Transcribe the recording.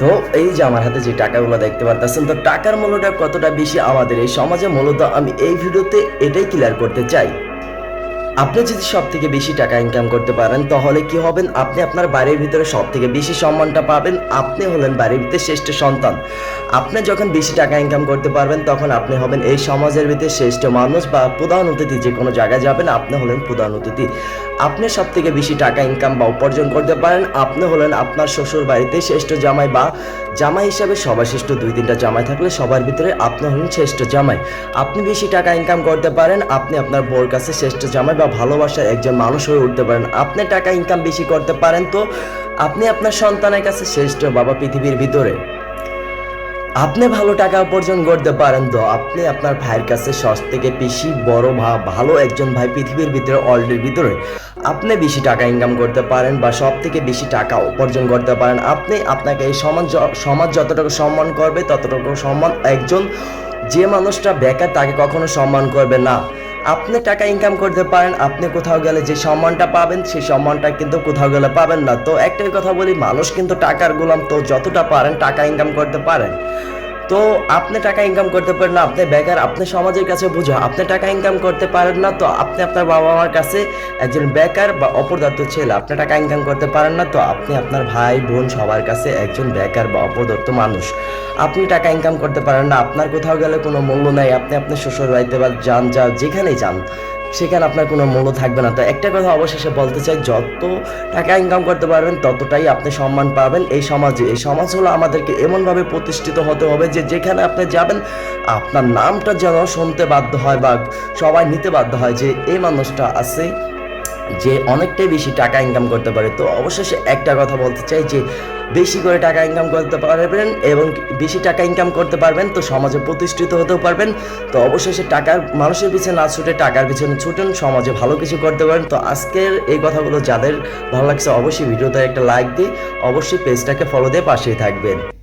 তো এই যে আমার হাতে যে টাকাগুলো দেখতে পারতেছেন, তো টাকার মূল্যটা কতটা বেশি আমাদের এই সমাজে? মূলত আমি এই ভিডিওতে এটাই ক্লিয়ার করতে চাই। আপনি যদি সব থেকে বেশি টাকা ইনকাম করতে পারেন, তাহলে কি হবেন? আপনি আপনার বাড়ির ভিতরে সব থেকে বেশি সম্মানটা পাবেন। আপনি হলেন বাড়ির ভিতরে শ্রেষ্ঠ সন্তান। আপনি যখন বেশি টাকা ইনকাম করতে পারবেন, তখন আপনি হবেন এই সমাজের ভিতরে শ্রেষ্ঠ মানুষ বা প্রধান অতিথি। যে কোনো জায়গায় যাবেন, আপনি হলেন প্রধান অতিথি। আপনি সব থেকে বেশি টাকা ইনকাম বা উপার্জন করতে পারেন। আপনি হলেন আপনার শ্বশুর বাড়িতে শ্রেষ্ঠ জামাই বা জামাই হিসাবে সবার শ্রেষ্ঠ দুই তিনটা জামাই থাকলে সবার ভিতরে আপনি হলেন শ্রেষ্ঠ জামাই। আপনি বেশি টাকা ইনকাম করতে পারেন। আপনি আপনার বউর কাছে শ্রেষ্ঠ জামাই বা ভালোবাসার একজন মানুষ হয়ে উঠতে পারেন। আপনি টাকা ইনকাম বেশি করতে পারেন তো আপনি আপনার সন্তানের কাছে শ্রেষ্ঠ বাবা পৃথিবীর ভিতরে। আপনি ভালো টাকা উপার্জন করতে পারেন তো আপনি আপনার ভাইয়ের কাছে সব থেকে বেশি বড় ভা ভালো একজন ভাই পৃথিবীর ভিতরে ওয়ার্ল্ডের ভিতরে। আপনি বেশি টাকা ইনকাম করতে পারেন বা সব থেকে বেশি টাকা উপার্জন করতে পারেন। আপনি আপনাকে এই সমাজ সমাজ যতটুকু সম্মান করবে ততটুকু সম্মান একজন যে মানুষটা বেকার তাকে কখনো সম্মান করবে না। আপনি টাকা ইনকাম করতে পারেন, আপনি কোথাও গেলে যে সম্মানটা পাবেন, সেই সম্মানটা কিন্তু কোথাও গেলে পাবেন না। তো একটাই কথা বলি, মানুষ কিন্তু টাকার গোলাম, তো যতটা পারেন টাকা ইনকাম করতে পারেন। তো আপনি টাকা ইনকাম করতে পারেন না, আপনি বেকার, আপনি সমাজের কাছে বোঝা, আপনি টাকা ইনকাম করতে পারেন না, তো আপনি আপনার বাবা মার কাছে একজন বেকার বা অপদার্থ ছেলে, আপনি টাকা ইনকাম করতে পারেন না, তো আপনি আপনার ভাই, বোন সবার কাছে একজন বেকার বা অপদার্থ মানুষ। আপনি টাকা ইনকাম করতে পারেন না, আপনার কোথাও গেলে কোনো মূল্য নাই, আপনি আপনার শ্বশুর বাড়িতে বা যান, যা যেখানেই যান। সেখানে আপনার কোনো মূল্য থাকবে না। তো একটা কথা অবশেষে বলতে চাই, যত টাকা ইনকাম করতে পারবেন, ততটাই আপনি সম্মান পাবেন। এই সমাজে, এই সমাজ হলো আমাদেরকে এমনভাবে প্রতিষ্ঠিত হতে হবে যে যেখানে আপনি যাবেন, আপনার নামটা যেন শুনতে বাধ্য হয় বা সবাই নিতে বাধ্য হয় যে, এই মানুষটা আছে যে অনেকটাই বেশি টাকা ইনকাম করতে পারে, তো অবশেষে একটা কথা বলতে চাই যে, বেশি করে টাকা ইনকাম করতে পারবেন এবং বেশি টাকা ইনকাম করতে পারবেন, তো সমাজে প্রতিষ্ঠিত হতেও পারবেন। তো অবশেষে টাকার, মানুষের পিছনে না ছুটে টাকার পিছনে ছুটেন, সমাজে ভালো কিছু করতে পারেন। তো আজকের এই কথাগুলো যাদের ভালো লাগছে, অবশ্যই ভিডিওতে একটা লাইক দিয়ে অবশ্যই পেজটাকে ফলো দিয়ে পাশেই থাকবেন।